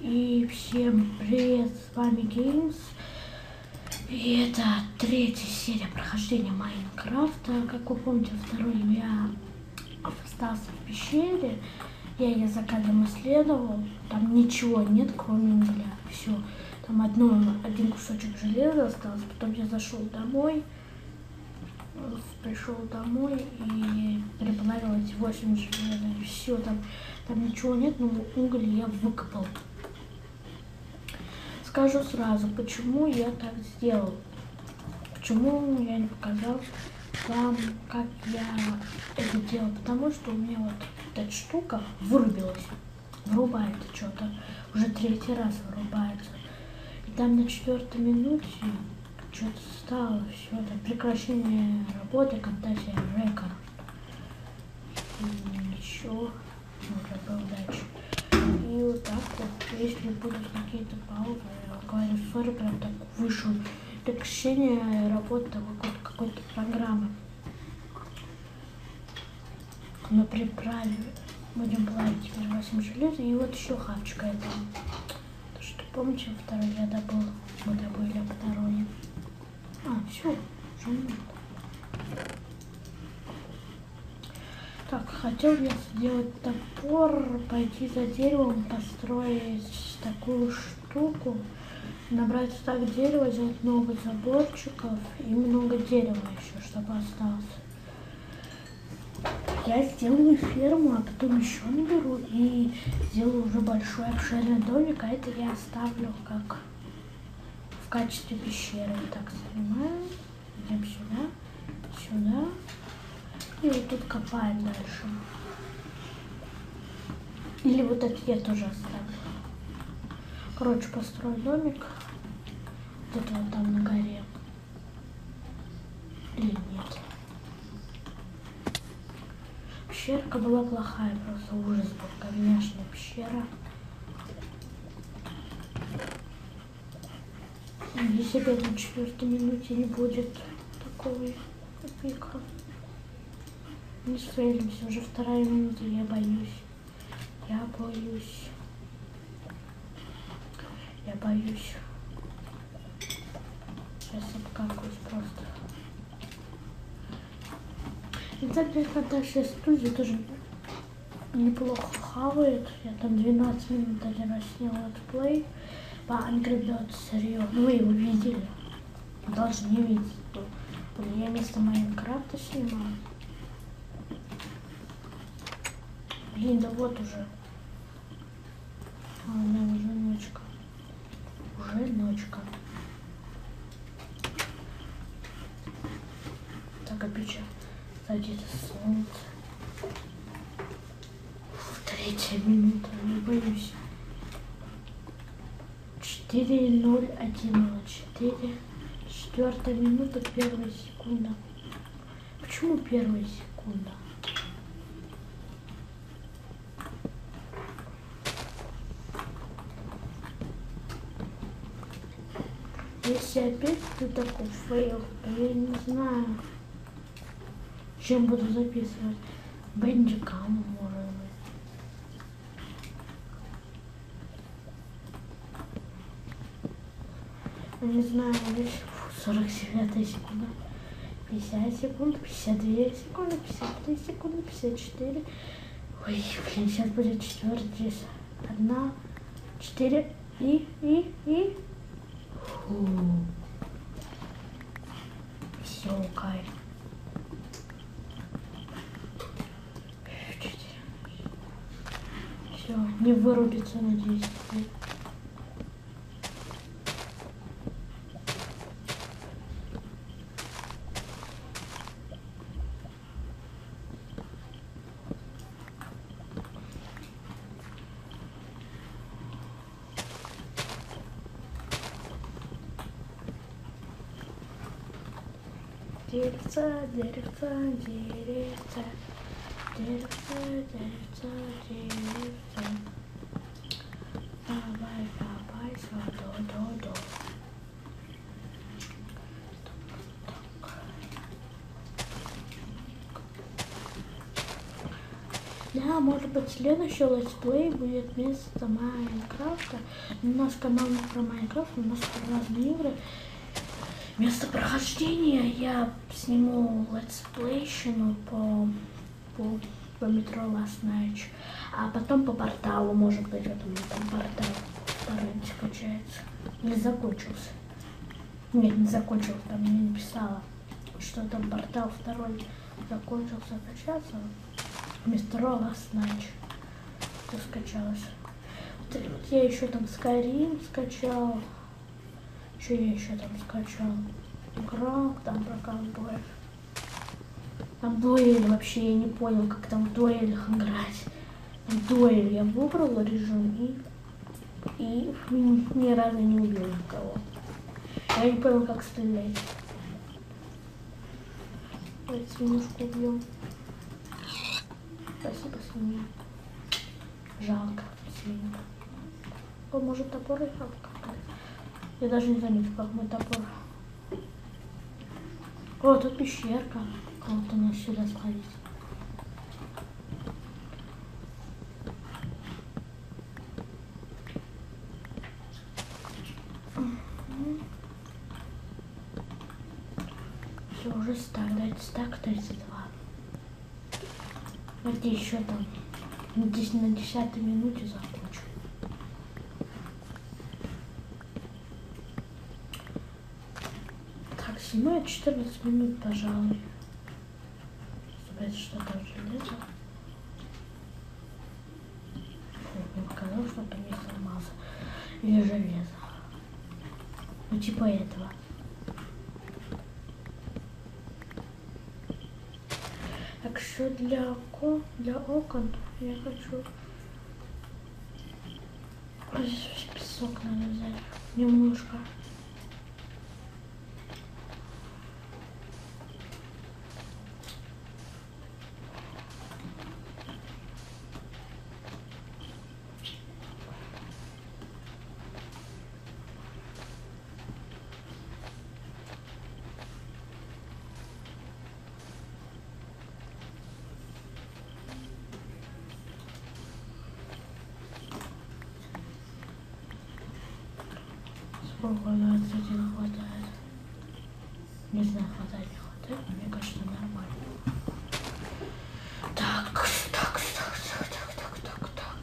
И всем привет, с вами Геймс. И это третья серия прохождения Майнкрафта. Как вы помните, второй я остался в пещере. Я ее за кадром исследовал. Там ничего нет, кроме угля. Все. Там одно, один кусочек железа остался. Потом я зашел домой. Пришел домой и переплавил эти 8 железа. И все, там, там ничего нет, но уголь я выкопал. Скажу сразу, почему я так сделал. Почему я не показал вам, как я это делал. Потому что у меня вот эта штука вырубилась. Вырубается что-то. Уже третий раз вырубается. И там на четвертой минуте что-то стало. Все, это прекращение работы, я рекорд. И еще можно было. И вот так вот, если будут какие-то паузы, сори, прям так вышел прекращение работы какой-то какой программы. Мы приправили, будем плавить теперь 8 желез, и вот еще хавчика это. То, что помните, второй я добыл, мы добыли второй. А, все, уже. Так, хотел я сделать топор, пойти за деревом, построить такую штуку, набрать стак дерева, сделать много заборчиков и много дерева еще, чтобы осталось. Я сделаю ферму, а потом еще наберу и сделаю уже большой обширный домик, а это я оставлю как в качестве пещеры. Так, снимаем, идем сюда, сюда. И вот тут копаем дальше. Или вот этот я тоже оставлю. Короче, построю домик. Вот это вот там на горе. Или нет. Пещерка была плохая, просто ужас был. Говняшная пещера. Если опять на четвертой минуте не будет такого пика. Не сфейлимся, уже вторая минута, я боюсь. Я боюсь. Я боюсь. Сейчас обкакаюсь просто. И так, дальше студия тоже неплохо хавает. Я там 12 минут один раз снял летсплей по Angry Birds серьезно. Вы его видели. Должны видеть. Я вместо Майнкрафта снимаю. Блин, да вот уже. А, меня уже ночка. Уже ночка. Так, опять садится солнце. Третья минута, не боюсь. 4, 0, 1, 0, 4. Четвертая минута, первая секунда. Почему первая секунда? Если опять ты такой фейл, то я не знаю, чем буду записывать. Бендикам, может быть. Не знаю, здесь 49 секунда. 50 секунд, 52 секунды, 53 секунды, 54. Ой, блин, сейчас будет четвертый. Одна, четыре и, и, и. Кайф. Все, не вырубится, надеюсь. Деревца, деревца, деревца, деревца, деревца, деревца. Давай, давай, до, до, до. Да, может быть, следующий летсплей будет вместо Майнкрафта. У нас канал не про Майнкрафт, у нас про разные игры. Вместо прохождения я сниму летсплейщину по, по, по метро Last Night. А потом по порталу, может быть, вот у меня там портал второй не скачается. Или закончился. Нет, не закончился, там мне написала, что там портал второй закончился качаться. Вместо Last Night. Что скачалось. Вот, вот я еще там Skyrim скачал. Что я еще там скачал? Играл там про ковбоев. Там дуэль вообще, я не понял, как там в дуэлях играть. В дуэль я выбрал режим и, и ни разу не убил никого. Я не понял, как стрелять. Давайте свинюшку убьем. Спасибо, свинья. Жалко свинья. О, может топор и жалко. Я даже не заметил, как мой топор. О, тут пещерка. Кого-то нас сюда сходить. Все, уже стак, дайте стак 32. Давайте еще там здесь на десятой минуте закончу. Снимаю 14 минут, пожалуй. Чтобы это что-то железо. Фу, мне показалось, что там есть алмазы. Или железо. Ну, типа этого. Так что для око, для окон я хочу здесь песок надо взять немножко. Сколько на кстати, хватает? Не знаю, хватает, не хватает, но мне кажется, нормально. Так, так, так, так, так, так, так, так.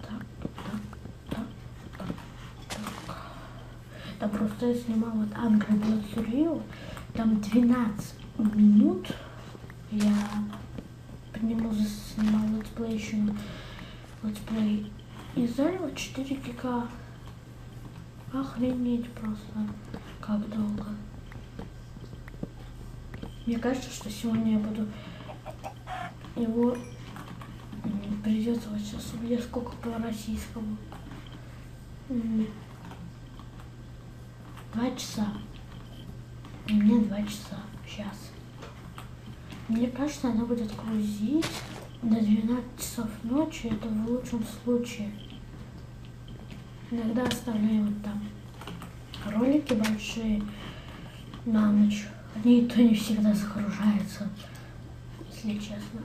Так, так, так, так, так. Там просто я снимала вот Angry Birds Rio, там 12 минут я по нему снимал летсплейщину, летсплей, и заняло 4 гига. Охренеть просто, как долго. Мне кажется, что сегодня я буду его придется вот сейчас мне сколько по российскому. Два часа. Мне два часа. Сейчас. Мне кажется, она будет грузить до 12 часов ночи. Это в лучшем случае. Иногда оставляю вот там ролики большие на ночь. Они и то не всегда загружаются, если честно.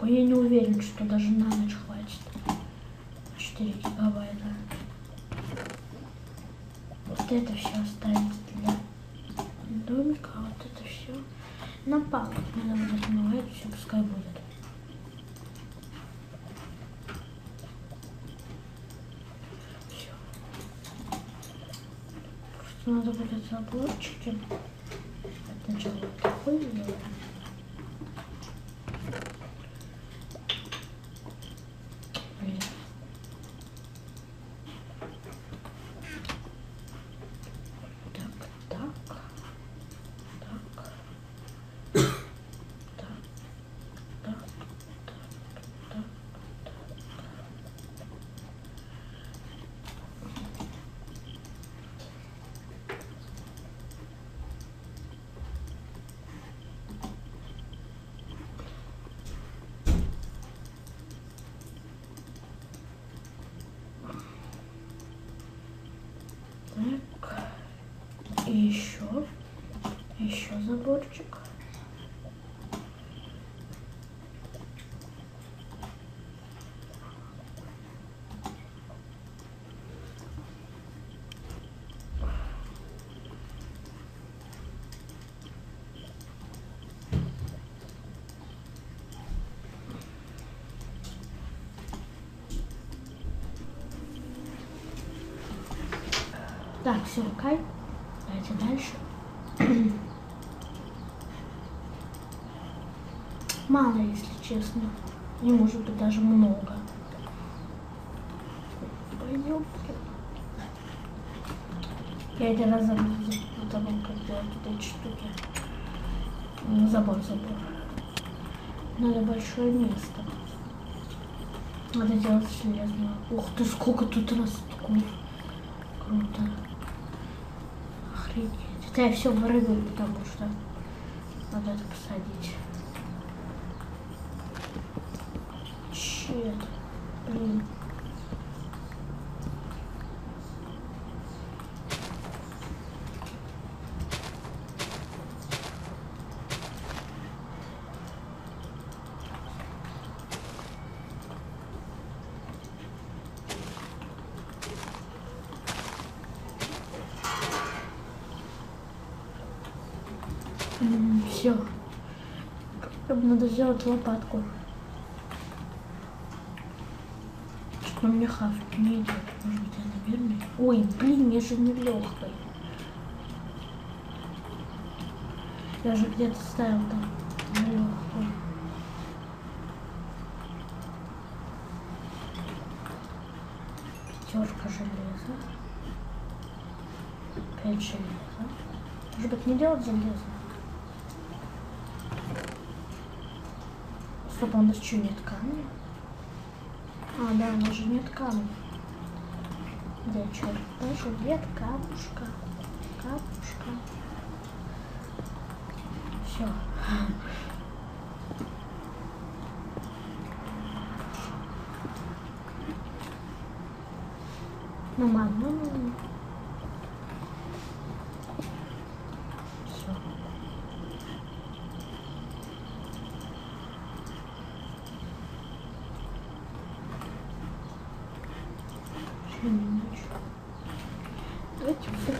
Ой, я не уверен, что даже на ночь хватит. 4 гигабайта. Вот это все оставить для домика, а вот это все на палку. Надо будет отмывать, все пускай будет. Все. Просто надо будет заборчики. Сначала такой сделаем. Блин. Так, так, так, так, так, так, так, так. Еще заборчик. Так, все, кай. Давайте дальше. Мало, если честно. Не может быть даже много. Пойдем. Я один раз забыл, забыл как делать вот эти штуки. Забор, забор. Надо большое место. Надо делать железно. Ух ты, сколько тут ростков. Круто. Охренеть. Это я все вырываю, потому что надо это посадить. Чет. Блин. Все. Надо сделать лопатку. Что мне хавать не идет. Может быть, я наверное. Ой, блин, я же не легкой. Я же где-то ставил там на легкую. Пятерка железа. Пять железа. Может быть, не делать железо? Стоп, у нас что, нет камня? А, да, у нас же нет камня. Да, черт, даже нет камушка. Камушка. Все. Ну ладно, ну, ну. Все. Минуточку. Давайте выкинем барахло. Блин, нет, давайте возьмем это яблочко. Так. Закрой, да, тут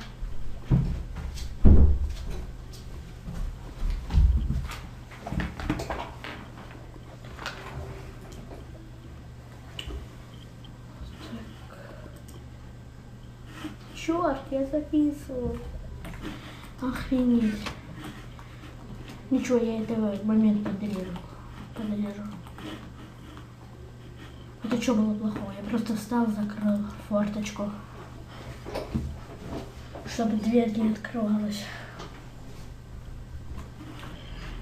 Черт, я записывал. Охренеть. Ничего, я этого момент подрежу. Подрежу. Это что было плохого? Я просто встал, закрыл форточку. Чтобы дверь не открывалась.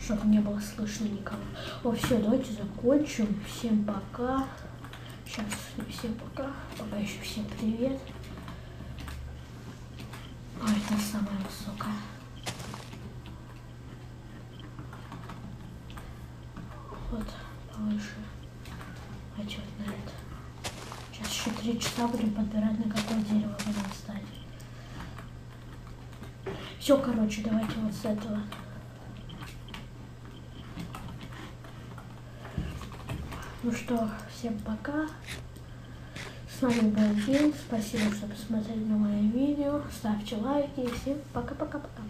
Чтобы не было слышно никого. О, все, давайте закончим. Всем пока. Сейчас всем пока. Пока еще всем привет. Ой, это самая высокая. Вот, повыше. Отчет на это. Сейчас еще три часа будем подбирать, на какое дерево будем ставить. Все, короче, давайте вот с этого. Ну что, всем пока. С вами был Дин. Спасибо, что посмотрели на мое видео. Ставьте лайки. Всем пока-пока-пока.